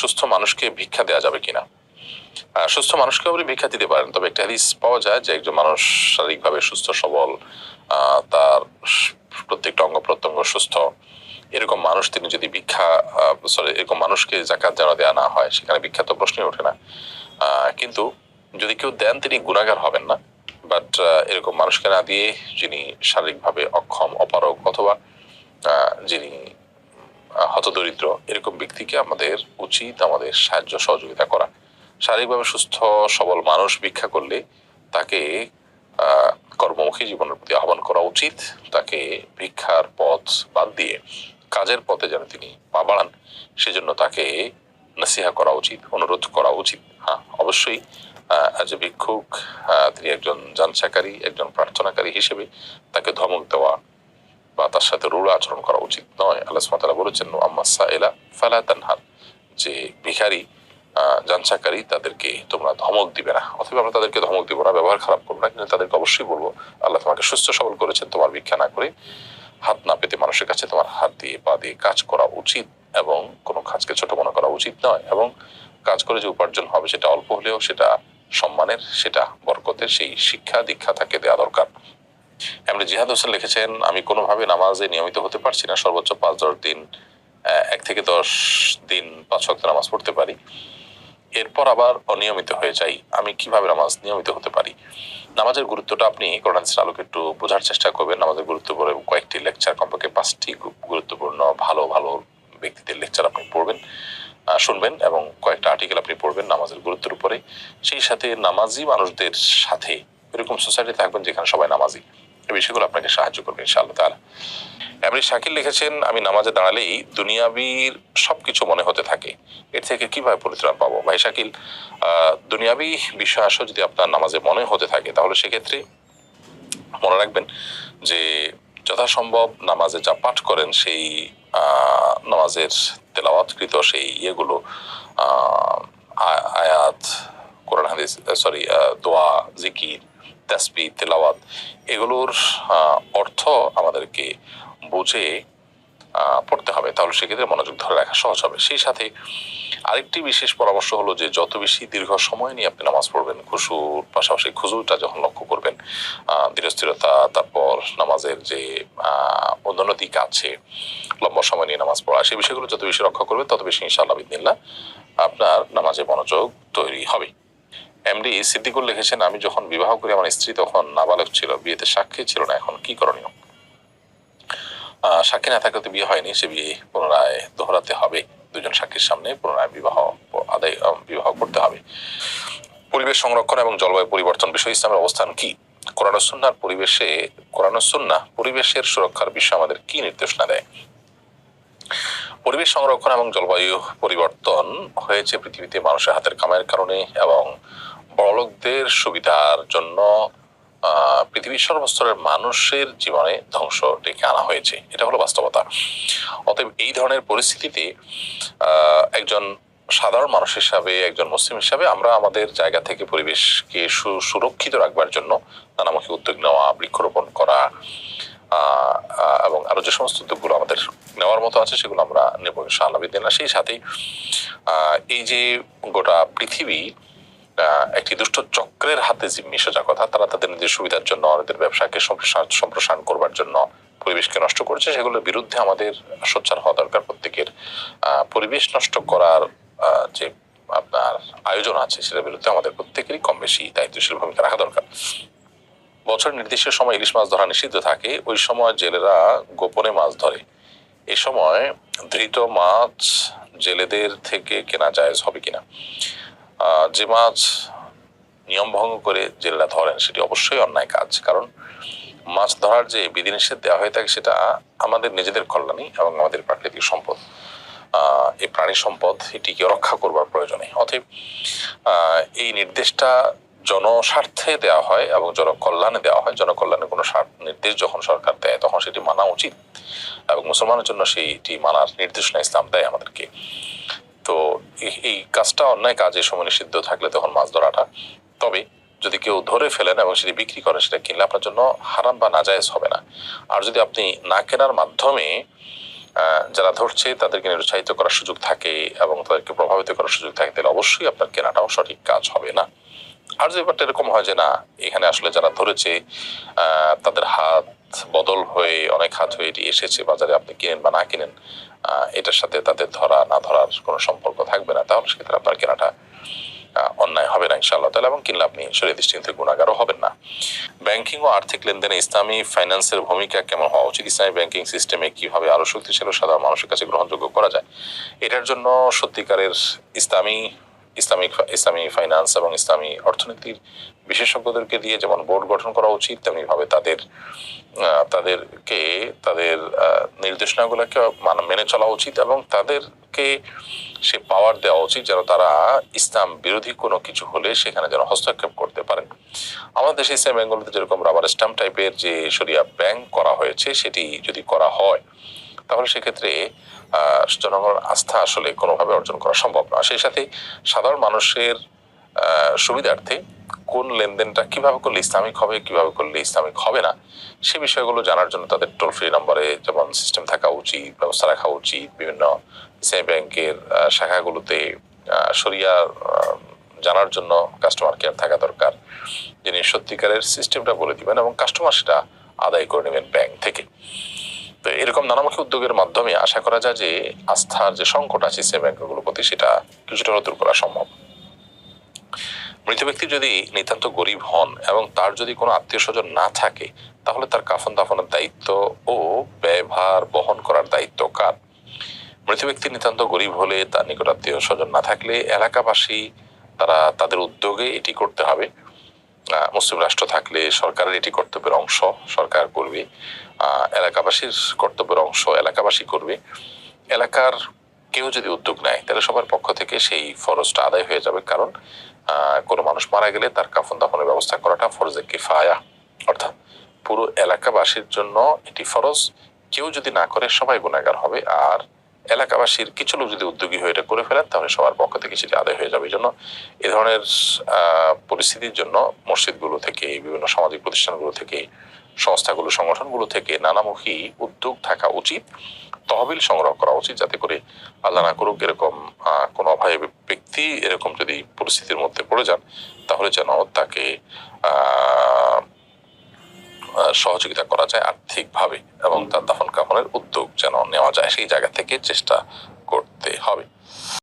সুস্থ মানুষকে ভিক্ষা দেওয়া যাবে কিনা? সুস্থ মানুষকে আপনি ভিক্ষা দিতে পারেন, তবে একটা হাদিস পাওয়া যায় যে একজন মানুষ শারীরিকভাবে সুস্থ, সবল তার প্রত্যেকটা অঙ্গ প্রত্যঙ্গ সুস্থ। এরকম মানুষ তিনি যদি ভিক্ষা সরি এরকম মানুষকে জাকাত যেন দেওয়া না হয়, সেখানে বিখ্যাত প্রশ্নই ওঠে না। কিন্তু যদি কেউ দেন, তিনি গুণাগার হবেন না। বাট এরকম মানুষকে না দিয়ে যিনি শারীরিকভাবে অক্ষম, অপারগ অথবা যিনি হতদরিদ্র, এরকম ব্যক্তিকে আমাদের উচিত আমাদের সাহায্য সহযোগিতা করা। শারীরিকভাবে সুস্থ, সবল মানুষ ভিক্ষা করলে তাকে কর্মমুখী জীবনের প্রতি আহ্বান করা উচিত। তাকে ভিক্ষার পথ বাদ দিয়ে কাজের পথে যেন তিনি পা বাড়ান, সেজন্য তাকে নাসিহা করা উচিত, অনুরোধ করা উচিত। হ্যাঁ অবশ্যই যে ভিক্ষুক তিনি একজন জানসাকারী একজন প্রার্থনাকারী হিসেবে তাকে ধমক দেওয়া বা তার সাথে রূঢ় আচরণ করা উচিত নয়। আল্লাহ সুবহানাহু বলেছেন আম্মা ফালা তানহার। যে ভিখারি জানসাকারী তাদেরকে তোমরা ধমক দিবে না। অথবা আমরা তাদেরকে ধমক দিব না, ব্যবহার খারাপ করব না, কিন্তু তাদেরকে অবশ্যই বলব, আল্লাহ তোমাকে সুস্থ সবল করেছেন, তোমার ভিক্ষা না করে হাত না পেতে মানুষের কাছে তোমার হাত দিয়ে পা দিয়ে কাজ করা উচিত এবং কোনো কাজকে ছোট মনে করা উচিত নয় এবং কাজ করে যে উপার্জন হবে সেটা অল্প হলেও সেটা সম্মানের, সেটা বরকতের, সেই শিক্ষা দীক্ষা তাকে দেওয়া দরকার। এমনি জিহাদ হোসেন লিখেছেন, আমি কোনোভাবে নামাজে নিয়মিত হতে পারছি না। সর্বোচ্চ পাঁচ দশ দিন এক থেকে দশ দিন পাঁচ ওয়াক্ত নামাজ পড়তে পারি। এরপর আবার অনিয়মিত হয়ে যাই। আমি কীভাবে নামাজ নিয়মিত হতে পারি? নামাজের গুরুত্বটা আপনি আলোকে একটু বোঝার চেষ্টা করবেন। নামাজের গুরুত্ব পড়ে কয়েকটি লেকচার কমপক্ষে পাঁচটি গুরুত্বপূর্ণ, ভালো ভালো ব্যক্তিদের লেকচার আপনি পড়বেন শুনবেন এবং কয়েকটা আর্টিকেল আপনি পড়বেন নামাজের গুরুত্বের উপরে। সেই সাথে নামাজি মানুষদের সাথে, এরকম সোসাইটি থাকবেন যেখানে সবাই নামাজি। এই বিষয়গুলো আপনাকে সাহায্য করবে ইনশাআল্লাহ তাআলা। এমনি শাকিল লিখেছেন, আমি নামাজে দাঁড়ালেই দুনিয়াবির সবকিছু মনে হতে থাকে। এর থেকে কীভাবে পরিত্রাণ পাবো? ভাই শাকিল দুনিয়াবি বিষয় আসো যদি আপনার নামাজে মনে হতে থাকে, তাহলে সেক্ষেত্রে মনে রাখবেন যে যথাসম্ভব নামাজে যা পাঠ করেন সেই নামাজের তেলাওয়াতকৃত সেই ইয়েগুলো আয়াত, কোরআন হাদিস সরি দোয়া, জিকির তাসবি তেলাওয়াত এগুলোর অর্থ আমাদেরকে বুঝে পড়তে হবে। তাহলে সেক্ষেত্রে মনোযোগ ধরে রাখা সহজ হবে। সেই সাথে আরেকটি বিশেষ পরামর্শ হলো যে যত বেশি দীর্ঘ সময় নিয়ে আপনি নামাজ পড়বেন খুশুর পাশাপাশি খুজুরটা যখন লক্ষ্য করবেন আহ, ধীরস্থিরতা তারপর নামাজের যে অন্যান্য দিক আছে লম্বা সময় নিয়ে নামাজ পড়া সেই বিষয়গুলো যত বেশি রক্ষা করবে তত বেশি বিদিনিল্লাহ আপনার নামাজে মনোযোগ তৈরি হবে। এমডি সিদ্দিকুল লিখেছেন, আমি যখন বিবাহ করি, আমার স্ত্রী তখন নাবালক ছিল, বিয়েতে সাক্ষী ছিল না, এখন কি করণীয়? সাক্ষী না থাকলে তো বিয়ে হয়নি, সে বিয়ে পুনরায় দোহরাতে হবে। দুজন সাক্ষীর সামনে পুনরায় বিবাহ আদায় বিবাহ করতে হবে। পরিবেশ সংরক্ষণ এবং জলবায়ু পরিবর্তন বিষয়ে ইসলামের অবস্থান কি? কোরআন পরিবেশে, কোরআন ও সুন্নাহ পরিবেশের সুরক্ষার বিষয়ে আমাদের কি নির্দেশনা দেয়? পরিবেশ সংরক্ষণ এবং জলবায়ু পরিবর্তন হয়েছে পৃথিবীতে মানুষের হাতের কামাইয়ের কারণে এবং বড়লোকদের সুবিধার জন্য পৃথিবীর সর্বস্তরের মানুষের জীবনে ধ্বংস ডেকে আনা হয়েছে। এটা হলো বাস্তবতা। অতএব এই ধরনের পরিস্থিতিতে একজন সাধারণ মানুষ হিসাবে, একজন মুসলিম হিসাবে আমরা আমাদের জায়গা থেকে পরিবেশকে সুরক্ষিত রাখবার জন্য নানামুখী উদ্যোগ নেওয়া, বৃক্ষরোপণ করা এবং আরও যে সমস্ত উদ্যোগগুলো আমাদের নেওয়ার মতো আছে, সেগুলো আমরা নেব সেই সাথে এই যে গোটা পৃথিবী একটি দুষ্ট চক্রের হাতে জিম্মি সোজা কথা, তারা তাদের নিজের সুবিধার জন্য তাদের ব্যবসাকে সম্প্রসারণ করবার জন্য পরিবেশকে নষ্ট করছে। সেগুলোর বিরুদ্ধে আমাদের সোচ্চার হওয়া দরকার। প্রত্যেকের পরিবেশ নষ্ট করার যে আপনার আয়োজন আছে, সেটার বিরুদ্ধে আমাদের প্রত্যেকেরই কম বেশি দায়িত্বশীল ভূমিকা রাখা দরকার। বছর নির্দিষ্ট সময় ইলিশ মাছ ধরা নিষিদ্ধ থাকে। ওই সময় জেলেরা গোপনে মাছ ধরে। এ সময় ধৃত মাছ জেলেদের থেকে কেনা জায়েজ হবে কিনা? যে মাছ নিয়ম ভঙ্গ করে জেলেরা ধরেন, সেটি অবশ্যই অন্যায় কাজ। কারণ মাছ ধরার যে বিধিনিষেধ দেওয়া হয়ে থাকে, সেটা আমাদের নিজেদের কল্যাণী এবং আমাদের প্রাকৃতিক সম্পদ। এই প্রাণী সম্পদ, এটিকে রক্ষা করবার প্রয়োজনে। অতএব এই নির্দেশটা জনস্বার্থে দেওয়া হয় এবং জনকল্যাণে দেওয়া হয়। জনকল্যাণে কোনো নির্দেশ যখন সরকার দেয়, তখন সেটি মানা উচিত এবং মুসলমানের জন্য সেইটি মানার নির্দেশনা ইসলাম দেয় আমাদেরকে। তো এই- কাজটা অন্যায় কাজ এই সময় নিষিদ্ধ থাকলে তখন মাছ ধরাটা। তবে যদি কেউ ধরে ফেলেন এবং সেটি বিক্রি করেন, সেটা কিনলে আপনার জন্য হারাম বা নাজায়েজ হবে না। আর যদি আপনি না কেনার মাধ্যমে যারা ধরছে তাদেরকে নিরুৎসাহিত করার সুযোগ থাকে এবং তাদেরকে প্রভাবিত করার সুযোগ থাকে, তাহলে অবশ্যই আপনার কেনাটাও সঠিক কাজ হবে না। আর যে ব্যাপারটা এরকম হয় যে, না, এখানে আসলে যারা ধরেছে তাদের হাত বদল হয়ে অনেক হাত হয়ে এটি এসেছে, বাজারে আপনি কিনেন বা না কিনেন এটার সাথে তাদের ধরা না ধরার কোনো সম্পর্ক থাকবে না। তাহলে সেক্ষেত্রে আপনার কেনাটা অন্যায় হবে না ইনশাআল্লাহ। তাহলে এবং কিনলে আপনি শরীর দৃষ্টিতে গুণাগারও হবেন না। ব্যাংকিং ও আর্থিক লেনদেনে ইসলামী ফাইন্যান্সের ভূমিকা কেমন হওয়া উচিত? ইসলামী ব্যাংকিং সিস্টেমে কীভাবে আরও শক্তিশালী সাধারণ মানুষের কাছে গ্রহণযোগ্য করা যায়? এটার জন্য সত্যিকারের ইসলামী ইসলামিক ইসলামী ফাইন্যান্স এবং ইসলামী অর্থনীতির বিশেষজ্ঞদেরকে দিয়ে যেমন বোর্ড গঠন করা উচিত তেমনি ভাবে তাদের তাদেরকে, তাদের নির্দেশনাগুলোকে মানে মেনে চলা উচিত এবং তাদেরকে সে পাওয়ার দেওয়া উচিত যেন তারা ইসলাম বিরোধী কোনো কিছু হলে সেখানে যেন হস্তক্ষেপ করতে পারেন আমাদের দেশে ইসলাম ব্যাংকগুলোতে যেরকম রাবার স্ট্যাম্প টাইপের যে সরিয়া ব্যাংক করা হয়েছে, সেটি যদি করা হয় তাহলে সেক্ষেত্রে জনগণের আস্থা আসলে কোনোভাবে অর্জন করা সম্ভব না। সেই সাথে সাধারণ মানুষের সুবিধার্থে কোন লেনদেনটা কীভাবে করলে ইসলামিক হবে কীভাবে করলে ইসলামিক হবে না সে বিষয়গুলো জানার জন্য তাদের টোল ফ্রি নম্বরে যেমন সিস্টেম থাকা উচিত ব্যবস্থা রাখা উচিত বিভিন্ন ইসলামী ব্যাংকের শাখাগুলোতে আহ, জানার জন্য কাস্টমার কেয়ার থাকা দরকার যিনি সত্যিকারের সিস্টেমটা বলে দিবেন এবং কাস্টমার সেটা আদায় করে নেবেন ব্যাংক থেকে। তো এরকম নানামুখী উদ্যোগের মাধ্যমে আশা করা যায় যে আস্থার যে সংকট আছে সে ব্যাংকগুলোর প্রতি সেটা কিছুটা দূর করা সম্ভব। মৃত ব্যক্তি যদি নিতান্ত গরিব হন এবং তার যদি কোনো আত্মীয় স্বজন না থাকে, তাহলে তার কাফন দাফনের দায়িত্ব ও ব্যয়ভার বহন করার দায়িত্ব কার? মৃত ব্যক্তি নিতান্ত গরিব হলে তার নিকট আত্মীয় স্বজন না থাকলে এলাকাবাসী, তারা তাদের উদ্যোগে এটি করতে হবে। মুসলিম রাষ্ট্র থাকলে সরকারের এটি কর্তব্যের অংশ, সরকার করবে। এলাকাবাসীর কর্তব্যের অংশ, এলাকাবাসী করবে। এলাকার কেউ যদি উদ্যোগ নেয়, তাহলে সবার পক্ষ থেকে সেই ফরজটা আদায় হয়ে যাবে। কারণ কোনো মানুষ মারা গেলে তার কাফন দাফনের ব্যবস্থা করাটা ফরজে কিফায়া। অর্থাৎ পুরো এলাকাবাসীর জন্য এটি ফরজ। কেউ যদি না করে, সবাই গুণাগার হবে। আর এলাকাবাসীর কিছু লোক যদি উদ্যোগী হয়ে এটা করে ফেলেন, তাহলে সবার পক্ষ থেকে সেটি আদায় হয়ে যাবে। এই জন্য এ ধরনের পরিস্থিতির জন্য মসজিদগুলো থেকে, বিভিন্ন সামাজিক প্রতিষ্ঠানগুলো থেকে, সংস্থাগুলো, সংগঠনগুলো থেকে নানামুখী উদ্যোগ থাকা উচিত, তহবিল সংগ্রহ করা উচিত, যাতে করে আল্লাহ না করুক এরকম কোনো অভাবী ব্যক্তি এরকম যদি পরিস্থিতির মধ্যে পড়ে যান, তাহলে যেন তাকে সহযোগিতা করা যায় আর্থিকভাবে এবং তার দাফন কাফনের উদ্যোগ যেন নেওয়া যায়, সেই জায়গা থেকে চেষ্টা করতে হবে।